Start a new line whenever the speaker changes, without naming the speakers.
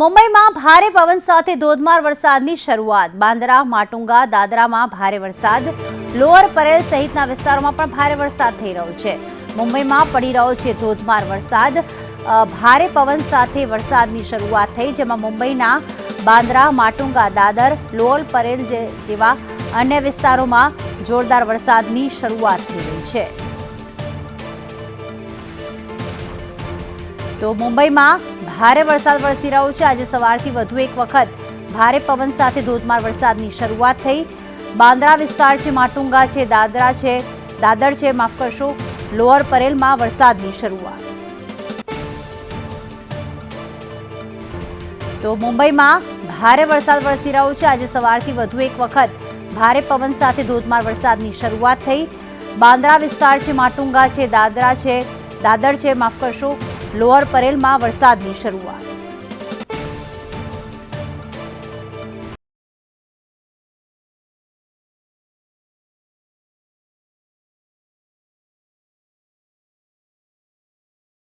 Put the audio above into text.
મુંબઈમાં ભારે પવન સાથે ધોધમાર વરસાદની શરૂઆત. બાંદ્રા, માટુંગા, દાદરામાં ભારે વરસાદ. લોઅર પરેલ સહિતના વિસ્તારોમાં પણ ભારે વરસાદ થઈ રહ્યો છે. મુંબઈમાં પડી રહ્યો છે ધોધમાર વરસાદ. ભારે પવન સાથે વરસાદની શરૂઆત થઈ, જેમાં મુંબઈના બાંદ્રા, માટુંગા, દાદર, લોઅર પરેલ જેવા અન્ય વિસ્તારોમાં જોરદાર વરસાદની શરૂઆત થઈ રહી છે. તો મુંબઈમાં ભારે વરસાદ વરસી રહ્યો છે. આજે સવારથી વધુ એક વખત ભારે પવન સાથે ધોધમાર વરસાદની શરૂઆત થઈ. બાંદ્રા વિસ્તાર છે, માટુંગા છે, દાદરા છે, દાદર છે, માફ કરશો, લોઅર પરેલમાં વરસાદની શરૂઆત. તો મુંબઈમાં ભારે વરસાદ વરસી રહ્યો છે. આજે સવારથી વધુ એક વખત ભારે પવન સાથે ધોધમાર વરસાદની શરૂઆત થઈ. બાંદ્રા વિસ્તાર છે, માટુંગા છે, દાદરા છે, દાદર છે, માફ કરશો લોઅર પરેલમાં વરસાદની શરૂઆત.